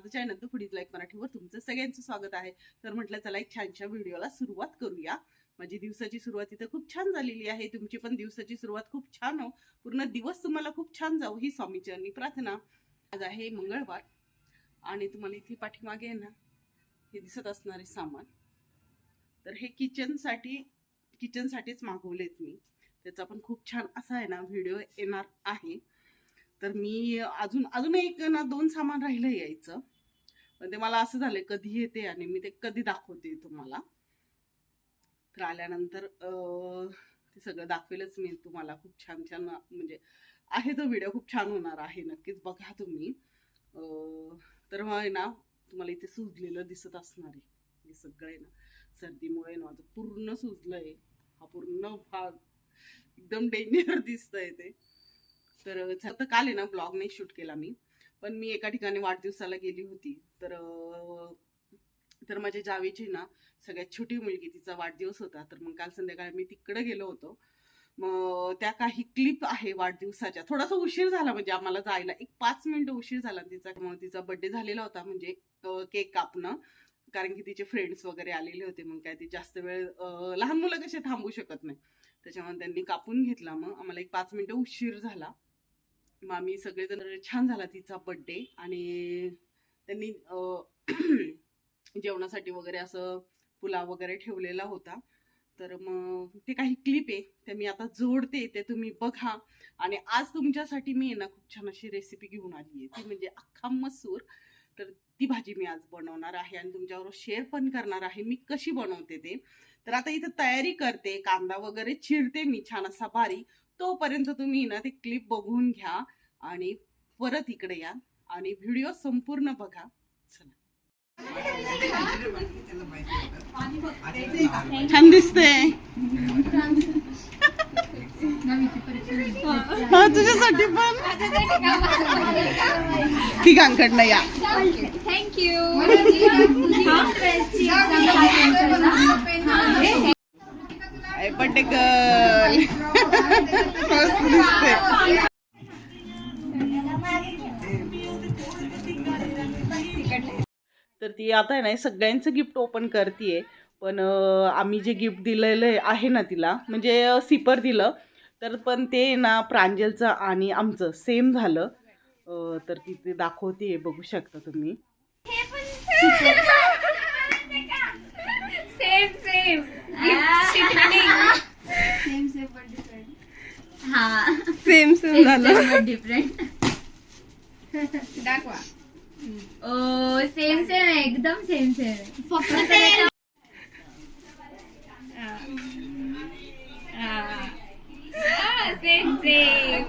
माझं चॅनल तर पुढील लाईक मराठीवर तुमचं सगळ्यांचं स्वागत आहे. तर म्हटलं चला एक छानशा व्हिडिओला सुरुवात करूया. माझी दिवसाची सुरुवात इथं खूप छान झालेली आहे. तुमची पण दिवसाची सुरुवात खूप छान हो. पूर्ण दिवस तुम्हाला खूप छान जाऊ ही स्वामीचरणी प्रार्थना. आज आहे मंगळवार आणि तुम्हाला इथे पाठीमागे आहे ना हे दिसत असणारे सामान. तर हे किचनसाठी किचनसाठीच मागवलेत मी. त्याचा पण खूप छान असा आहे ना व्हिडिओ येणार आहे. तर मी अजून अजून एक ना दोन सामान राहिलं यायचं. पण ते मला असं झालं कधी येते आणि मी ते कधी दाखवते तुम्हाला. तर आल्यानंतर ते सगळं दाखवेलच मी तुम्हाला. खूप छान छान म्हणजे आहे तो व्हिडिओ खूप छान होणार आहे नक्कीच. बघा तुम्ही. तर मग आहे ना तुम्हाला इथे सुजलेलं दिसत असणार आहे. हे सगळं आहे ना सर्दीमुळे ना माझं पूर्ण सुजलंय. हा पूर्ण भाग एकदम डेंजर दिसतंय ते. तर तर काल आहे ना ब्लॉग नाही शूट केला मी. पण मी एका ठिकाणी वाढदिवसाला गेली होती. तर तर माझ्या जावेची ना सगळ्यात छोटी मुलगी तिचा वाढदिवस होता. तर मग काल संध्याकाळी मी तिकडे गेलो होतो. मग त्या काही क्लिप आहे वाढदिवसाच्या. थोडासा उशीर झाला म्हणजे आम्हाला जायला. एक पाच मिनिटं उशीर झाला तिचा मग तिचा बड्डे झालेला होता. म्हणजे केक कापणं. कारण की तिचे फ्रेंड्स वगैरे आलेले होते. मग काय ते जास्त वेळ लहान मुलं कसे थांबू शकत नाही. त्याच्यामुळे त्यांनी कापून घेतला. मग आम्हाला एक पाच मिनिटं उशीर झाला. मग आम्ही सगळेजण छान झाला तिचा बड्डे आणि त्यांनी जेवणासाठी वगैरे असं पुलाव वगैरे ठेवलेला होता. तर मग ते काही क्लिप आहे ते मी आता जोडते ते तुम्ही बघा. आणि आज तुमच्यासाठी मी ना खूप छान अशी रेसिपी घेऊन आली आहे. ती म्हणजे अख्खा मसूर. तर ती भाजी मी आज बनवणार आहे आणि तुमच्याबरोबर शेअर पण करणार आहे मी कशी बनवते ते. तर आता इथं तयारी करते कांदा वगैरे चिरते मी छान असा बारीक. तोपर्यंत तुम्ही ना ते क्लिप बघून घ्या आणि परत इकडे या आणि व्हिडिओ संपूर्ण बघा. चला. छान दिसते हा तुझ्यासाठी पण? तिघांकडनं या. बड्डे गर्ल तर ती आता आहे ना सगळ्यांचं गिफ्ट ओपन करते पण आम्ही जे गिफ्ट दिलेलं आहे ना तिला म्हणजे सिपर दिलं तर पण ते ना प्रांजलचं आणि आमचं सेम झालं. तर ती ते दाखवते बघू शकता तुम्ही सेम सेम हा सेम सेम झालं डिफरंट दाखवा ओ सेम सेम आहे एकदम सेम सेम फक्त सेम सेम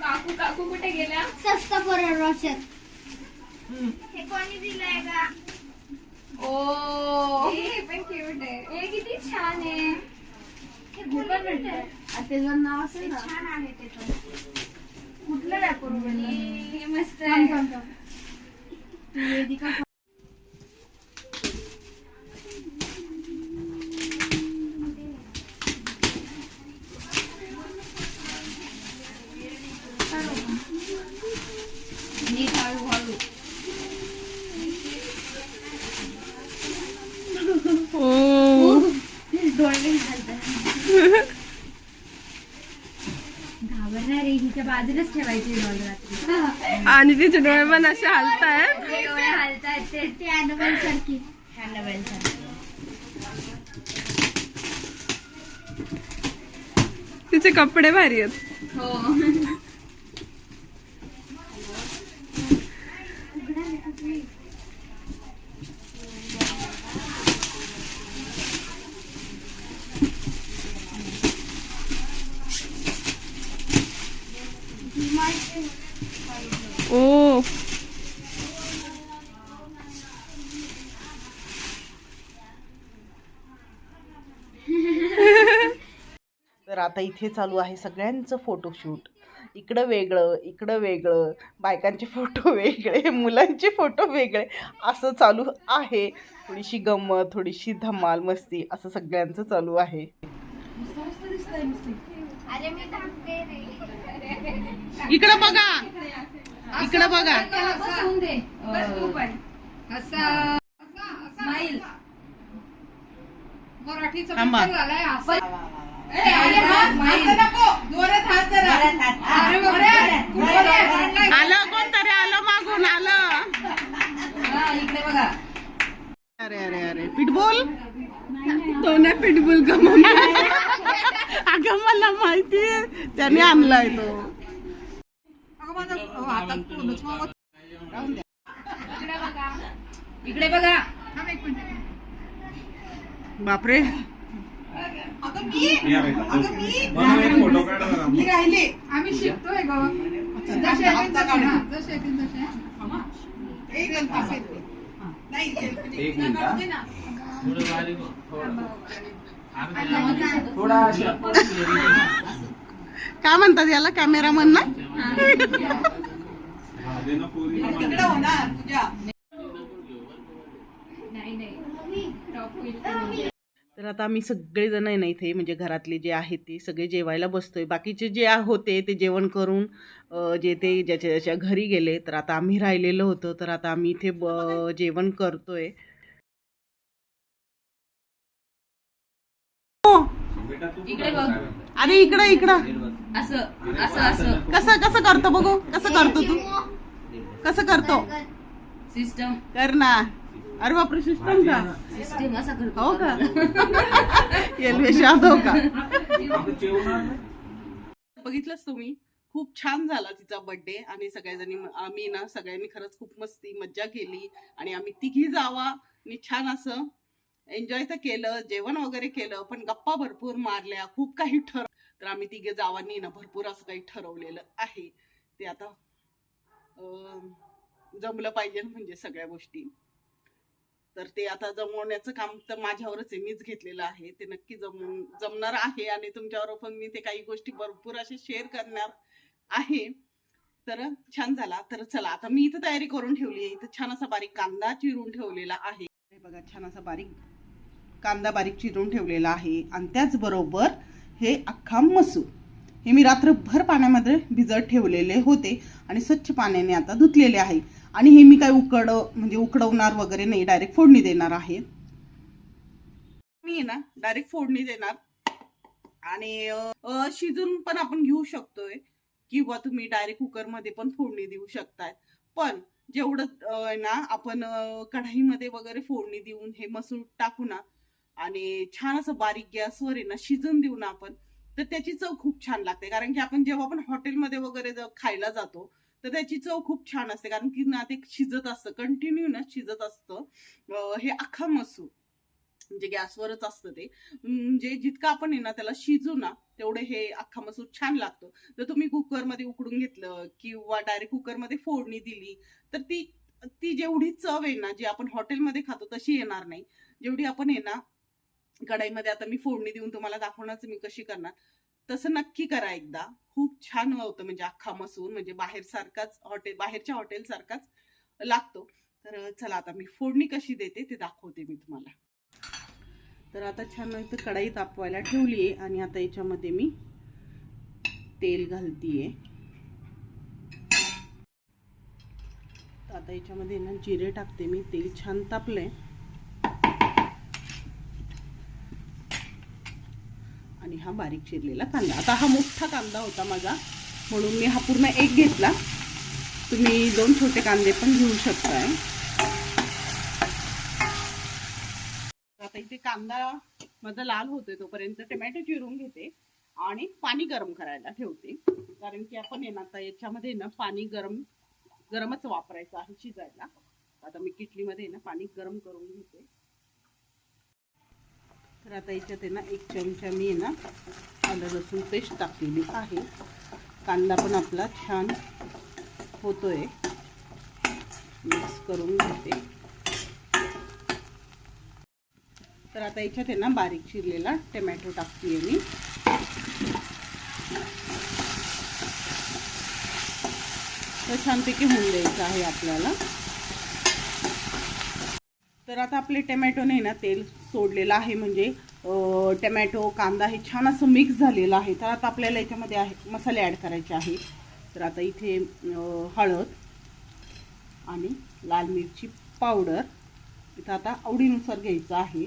काकू काकू कुठे गेल्या स्वस्त रोशन हे कोणी दिलंय का? ओ. हे पण क्यूट आहे. हे किती छान आहे. हे कुठं भेटतंय. त्याचं नाव असेल ना? छान आहे ते पण. कुठलं रॅपर हे मस्त आहे. वेदिका नीट हळू हळू घाबरणार हिच्या बाजूलाच ठेवायची रात्री आणि तिचे डोळे पण असे हालतायत. डोळे ते ते सारखी तिचे कपडे भारी आहेत. हो ओ तर आता इथे चालू आहे सगळ्यांचं फोटोशूट इकडं वेगळं इकडं वेगळं बायकांचे फोटो वेगळे मुलांचे फोटो वेगळे. असं चालू आहे. थोडीशी गंमत थोडीशी धमाल मस्ती असं सगळ्यांचं चालू आहे. इकडं बघा. इकडं बघा. मराठीचा आलं कोणतरी आलं मागून आलं. हा, इकडे बघा. अरे अरे अरे पिटबोल तो ना पिटबुल का अगं मला माहिती त्याने आणलाय तो. इकडे बघा. थांब एक मिनिट. बापरे. मी राहिले. आम्ही शिकतोय हा, हा. काय? म्हणतात याला कॅमेरामन ना? नाही नाही. टॉप होईल. तर आता आम्ही सगळेजण आहे ना इथे म्हणजे घरातले जे आहेत ते सगळे जेवायला बसतोय. बाकीचे जे होते ते जेवण करून जे ते ज्याच्या ज्याच्या घरी गेले तर आता आम्ही राहिलेलो होतो. तर आता आम्ही इथे ब- जेवण करतोय. इकडे बघ. अरे इकडं इकडं. असं असं असं. कसं कसं करतो बघू? कसं करतो तू? कसं करतो? सिस्टम. कर ना. अरे बापरे सिस्टम का? सिस्टम असा करतो. हो का? एल्वेश यादव का? बघितलंच तुम्ही खूप छान झाला तिचा बर्थडे आणि सगळ्याजणी आम्ही ना सगळ्यांनी खरंच खूप मस्ती मज्जा केली आणि आम्ही तिघी जावा आणि छान असं एन्जॉय तर केलं जेवण वगैरे केलं पण गप्पा भरपूर मारल्या खूप काही ठर तर आम्ही तिघे जावांनी ना भरपूर असं काही ठरवलेलं आहे. ते आता जमलं पाहिजे म्हणजे सगळ्या गोष्टी. तर ते आता जमवण्याचं काम तर माझ्यावरच आहे. मीच घेतलेलं आहे. ते नक्की जमून जमणार आहे आणि तुमच्यावर पण मी ते काही गोष्टी भरपूर असे शेअर करणार आहे. तर छान झाला. तर चला आता मी इथं तयारी करून ठेवली आहे. इथं छान असा बारीक कांदा चिरून ठेवलेला आहे. हे बघा छान असा बारीक कांदा बारीक चिरून ठेवलेला आहे. आणि त्याचबरोबर हे अख्खा मसूर. हे मी रात्रभर पाण्यामध्ये भिजत ठेवलेले होते आणि स्वच्छ पाण्याने आता धुतलेले आहे. आणि हे मी काय उकड म्हणजे उकडवणार वगैरे नाही डायरेक्ट फोडणी देणार आहे. मी आहे ना डायरेक्ट फोडणी देणार. आणि शिजून पण आपण घेऊ शकतोय. किंवा तुम्ही डायरेक्ट कुकरमध्ये पण फोडणी देऊ शकताय. पण जेवढं आहे ना आपण कढाईमध्ये वगैरे फोडणी देऊन हे मसूर टाकू ना आणि छान असं बारीक गॅसवर आहे ना शिजून देऊ ना आपण तर त्याची चव खूप छान लागते. कारण की आपण जेव्हा आपण हॉटेलमध्ये वगैरे खायला जातो तर त्याची चव खूप छान असते. कारण की ना ते शिजत असतं. कंटिन्यू ना शिजत असतं. हे अख्खा मसूर म्हणजे गॅसवरच असतं ते. म्हणजे जितकं आपण आहे ना त्याला शिजू ना तेवढे हे अख्खा मसूर छान लागतो. जर तुम्ही कुकरमध्ये उकडून घेतलं किंवा डायरेक्ट कुकरमध्ये फोडणी दिली तर ती ती जेवढी चव आहे ना जी आपण हॉटेलमध्ये खातो तशी येणार नाही. जेवढी आपण आहे ना कढाईमध्ये आता मी फोडणी देऊन तुम्हाला दाखवण्याचं मी कशी करणार. तसं नक्की करा एकदा. खूप छान होतं म्हणजे अख्खा मसूर म्हणजे बाहेर सारखाच हॉटेल बाहेरच्या हॉटेल सारखाच लागतो. तर चला आता मी फोडणी कशी देते ते दाखवते मी तुम्हाला. तर आता छान इथं कढाई तापवायला ठेवली आहे आणि आता याच्यामध्ये मी तेल घालतीये. तर आता याच्यामध्ये ना जिरे टाकते मी तेल छान तापलंय. आणि हा बारीक चिरलेला कांदा. आता हा मोठा कांदा होता माझा म्हणून मी हा पूर्ण एक घेतला. तुम्ही दोन छोटे कांदे पण घेऊ शकताय. आता इथे कांदा माझा लाल होतोय तोपर्यंत टोमॅटो चिरून घेते आणि पाणी गरम करायला ठेवते. कारण की आपण आहे ना आता याच्यामध्ये ना पाणी गरम गरमच वापरायचं आहे शिजायला. आता मी किटलीमध्ये ना पाणी गरम करून घेते. तर आता याच्यात आहे ना एक चमचा मी आहे ना आलं लसूण पेस्ट टाकलेली आहे. कांदा पण आपला छान होतोय. मिक्स करून घेते. तर आता याच्यात आहे ना बारीक चिरलेला टमॅटो टाकते मी. तर छानपैकी होऊन द्यायचं आहे आपल्याला. तर आता आपले टमॅटोने ना तेल सोडलेला आहे. म्हणजे टमॅटो कांदा हे छान असं मिक्स झालेलं आहे. तर आता आपल्याला याच्यामध्ये आहे मसाले ॲड करायचे आहे. तर आता इथे हळद आणि लाल मिरची पावडर इथं आता आवडीनुसार घ्यायचं आहे.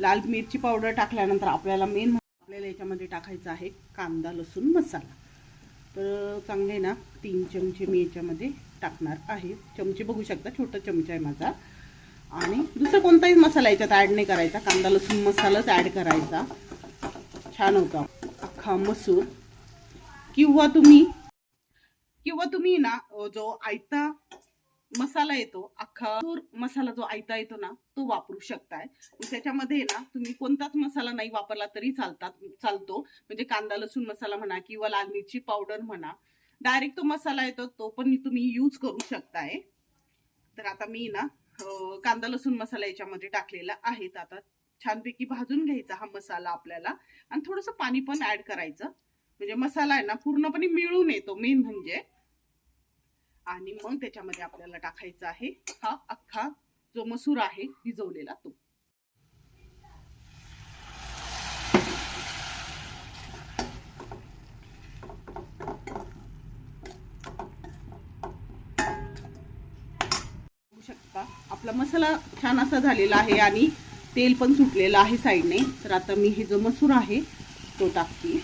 लाल मिरची पावडर टाकल्यानंतर आपल्याला मेन म्हणजे आपल्याला याच्यामध्ये टाकायचा आहे कांदा लसूण मसाला. तर चांगले ना तीन चमचे मी याच्यामध्ये टाकणार आहे. चमचे बघू शकता छोटा चमचा आहे माझा. आणि दुसरा कोणताही मसाला याच्यात ॲड नाही करायचा. कांदा लसूण मसालाच ॲड करायचा. छान होता. अख्खा मसूर. किंवा तुम्ही किंवा तुम्ही ना जो आयता मसाला येतो अख्खा मसाला जो आयता येतो ना तो वापरू शकताय. त्याच्यामध्ये ना तुम्ही कोणताच मसाला नाही वापरला तरी चालतात चालतो. म्हणजे कांदा लसूण मसाला म्हणा किंवा लाल मिरची पावडर म्हणा. डायरेक्ट तो मसाला येतो तो पण तुम्ही यूज करू शकताय. तर आता मी ना कांदा लसूण मसाला याच्यामध्ये टाकलेला आहे. आता छानपैकी भाजून घ्यायचा हा मसाला आपल्याला. आणि थोडंसं पाणी पण ऍड करायचं. म्हणजे मसाला आहे ना पूर्णपणे मिळून येतो. मेन म्हणजे. आणि मग त्याच्यामध्ये आपल्याला टाकायचा आहे हा अख्खा जो मसूर आहे भिजवलेला तो बघू शकता आपला मसाला छान असा झालेला आहे आणि तेल पण सुटलेलं आहे साईडने. तर आता मी हे जो मसूर आहे तो टाकते.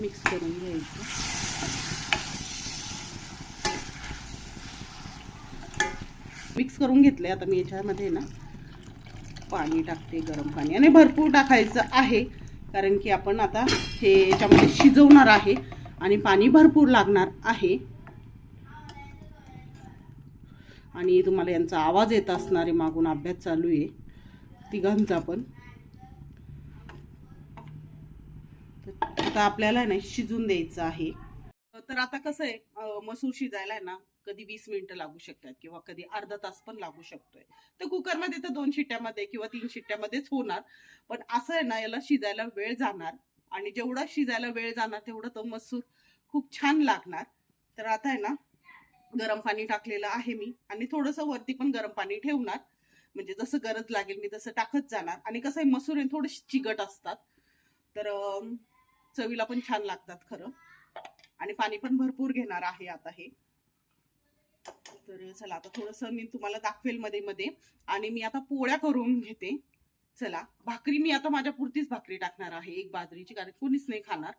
मिक्स करून घ्यायचं. मिक्स करून घेतलंय आता मी याच्यामध्ये ना. पाणी टाकते गरम पाणी. आणि भरपूर टाकायचं आहे कारण की आपण आता हे याच्यामध्ये शिजवणार आहे आणि पाणी भरपूर लागणार आहे. आणि तुम्हाला यांचा आवाज येत असणारे मागून अभ्यास चालू आहे. तिघांचा पण. आता आपल्याला ना शिजून द्यायचं आहे. तर आता कसं आहे मसूर शिजायला आहे ना कधी वीस मिनिटं लागू शकतात किंवा कधी अर्धा तास पण लागू शकतोय. तर कुकरमध्ये तर दोन शिट्ट्यामध्ये किंवा तीन शिट्ट्यामध्येच होणार. पण असं आहे ना याला शिजायला वेळ जाणार. आणि जेवढा शिजायला वेळ जाणार तेवढं तो मसूर खूप छान लागणार. तर आता आहे ना गरम पाणी टाकलेलं आहे मी. आणि थोडंसं वरती पण गरम पाणी ठेवणार. म्हणजे जसं गरज लागेल मी तसं टाकत जाणार. आणि कसं आहे मसूर आहे चिकट असतात. तर चवीला पण छान लागतात खरं. आणि पाणी पण भरपूर घेणार आहे आता हे. तर चला आता थोडंसं मी तुम्हाला दाखवेल मध्ये मध्ये. आणि मी आता पोळ्या करून घेते. चला भाकरी मी आता माझ्या पुरतीच भाकरी टाकणार आहे एक बाजरीची कारण कोणीच नाही खाणार.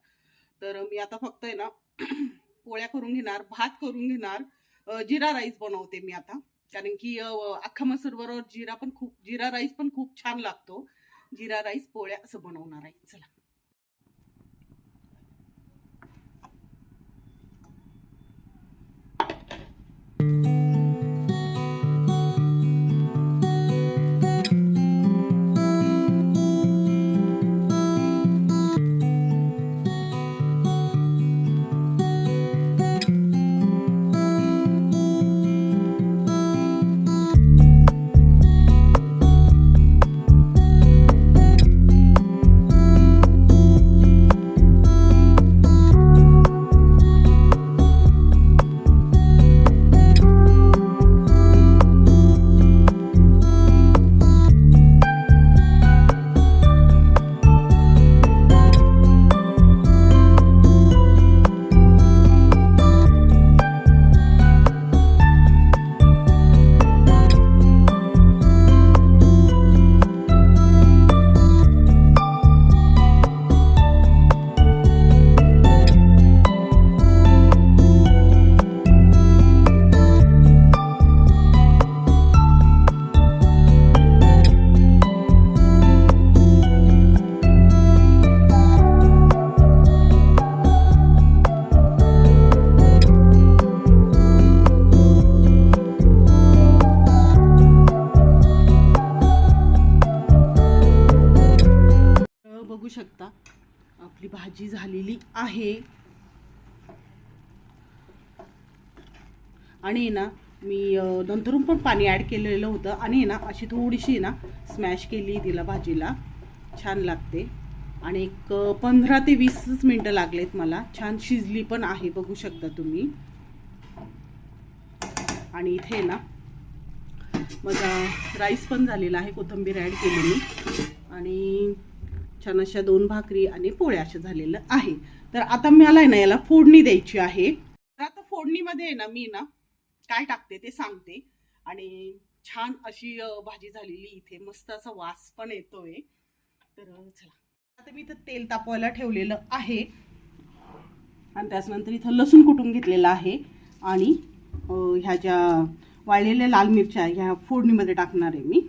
तर मी आता फक्त आहे ना पोळ्या करून घेणार भात करून घेणार. जिरा राईस बनवते मी आता. कारण की अख्खा मसूर बरोबर जिरा पण खूप जिरा राईस पण खूप छान लागतो. जिरा राईस पोळ्या असं बनवणार आहे. चला. बघू शकता. आपली भाजी झालेली आहे. आणि ना मी नंतरून पण पाणी ॲड केलेलं होतं. आणि ना अशी थोडीशी ना स्मॅश केली तिला भाजीला. छान लागते. आणि एक पंधरा ते वीसच मिनटं लागलेत मला. छान शिजली पण आहे बघू शकता तुम्ही. आणि इथे ना माझा राईस पण झालेला आहे कोथिंबीर ॲड केली मी. आणि छान अशा दोन भाकरी आणि पोळ्या अशा झालेलं आहे तर आता मला आहे ना याला फोडणी द्यायची आहे. तर आता फोडणीमध्ये आहे ना मी ना काय टाकते ते सांगते. आणि छान अशी भाजी झालेली इथे. मस्त असा वास पण येतोय. तर चला. आता मी इथं तेल तापवायला ठेवलेलं आहे. आणि त्याच्यानंतर इथं लसूण कुटून घेतलेलं आहे. आणि ह्या ज्या वाळलेल्या लाल मिरच्या ह्या फोडणीमध्ये टाकणार आहे मी.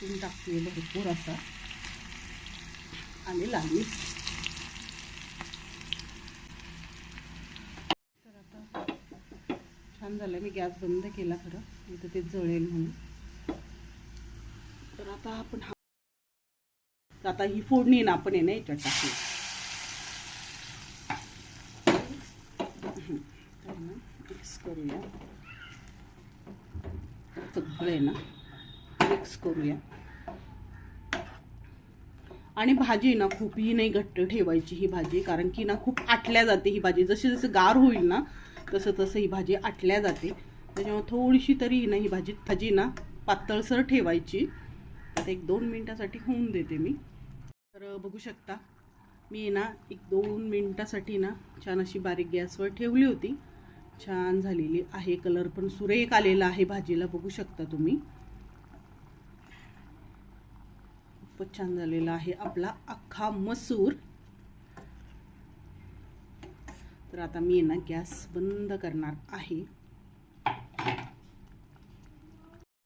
लसूण टाकते भरपूर असा. आणि लाल. तर आता छान झालं मी गॅस बंद केला खरं. इथं ते जळेल म्हणून. तर आता आपण हा आता ही फोडणी ना आपण आहे ना याच्यात टाकू. करूया. सगळं आहे ना? मिक्स करूया. आणि भाजी ना खूप ही नाही घट्ट ठेवायची ही भाजी कारण की ना खूप आटल्या जाते ही भाजी. जशी जसं गार होईल ना तसं तसं ही भाजी आटल्या जाते. त्याच्यामुळे थोडीशी तरी ना ही भाजी भाजी ना पातळसर ठेवायची. आता एक दोन मिनटासाठी होऊन देते मी. तर बघू शकता मी ना एक दोन मिनटासाठी ना छान अशी बारीक गॅसवर ठेवली होती. छान झालेली आहे कलर पण सुरेख आलेला आहे भाजीला बघू शकता तुम्ही. खूपच छान झालेला आहे आपला अख्खा मसूर. तर आता मी ना गॅस बंद करणार आहे.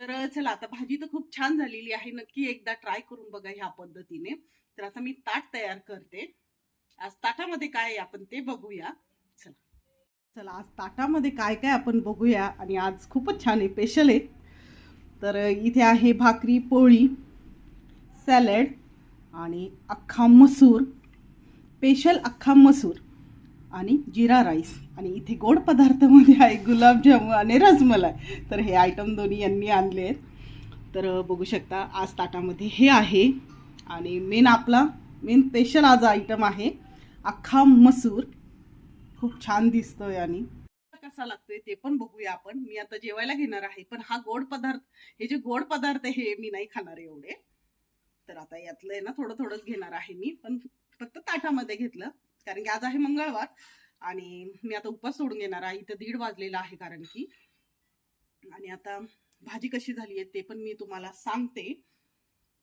तर चला आता भाजी तर खूप छान झालेली आहे. नक्की एकदा ट्राय करून बघा ह्या पद्धतीने. तर आता मी ताट तयार करते. आज ताटामध्ये काय आहे आपण ते बघूया. चला. चला आज ताटामध्ये काय काय आपण बघूया. आणि आज खूपच छान आहे स्पेशल आहे. तर इथे आहे भाकरी पोळी. सॅलड आणि अख्खा मसूर स्पेशल अख्खा मसूर आणि जिरा राईस. आणि इथे गोड पदार्थामध्ये आहे गुलाबजामुन आणि रसमलाई. तर हे आयटम दोन्ही यांनी आणले आहेत. तर बघू शकता आज ताटामध्ये हे आहे. आणि मेन आपला मेन स्पेशल आज आयटम आहे अख्खा मसूर. खूप छान दिसतोय आणि कसा लागतोय ते पण बघूया आपण. मी आता जेवायला घेणार आहे पण हा गोड पदार्थ हे जे गोड पदार्थ आहे हे मी नाही खाणार एवढे. तर आता यातलं आहे ना थोडं थोडंच घेणार आहे मी पण फक्त ताटामध्ये घेतलं कारण की आज आहे मंगळवार आणि मी आता उपवास सोडून घेणार आहे. इथं दीड वाजलेला आहे कारण की. आणि आता भाजी कशी झाली आहे ते पण मी तुम्हाला सांगते.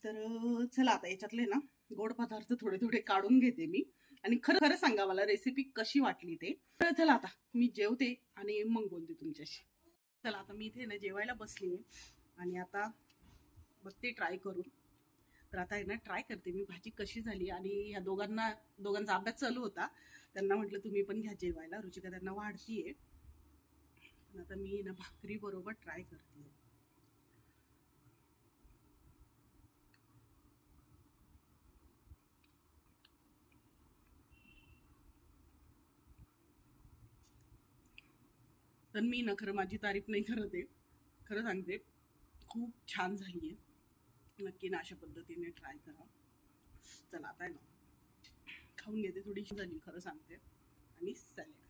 तर चला आता याच्यातले ना गोड पदार्थ थोडे थोडे काढून घेते मी. आणि खरं खरं सांगा मला रेसिपी कशी वाटली ते. तर चला आता मी जेवते आणि मग बोलते तुमच्याशी. चला आता मी इथे ना जेवायला बसली आणि आता बघते ट्राय करून. तर आता आहे ना ट्राय करते मी. भाजी कशी झाली आणि ह्या दोघांना दोघांचा अभ्यास चालू होता. त्यांना म्हटलं तुम्ही पण घ्या जेवायला. रुचिका त्यांना वाढतीये. पण आता मी ना भाकरी बरोबर ट्राय करते. तर मी ना खरं माझी तारीफ नाही करत आहे. खरं सांगते खूप छान झाली आहे नक्की ना अशा पद्धतीने ट्राय करा. चला आता आहे ना. खाऊन घेते थोडीशी झाली खरं सांगते. आणि सॅलेड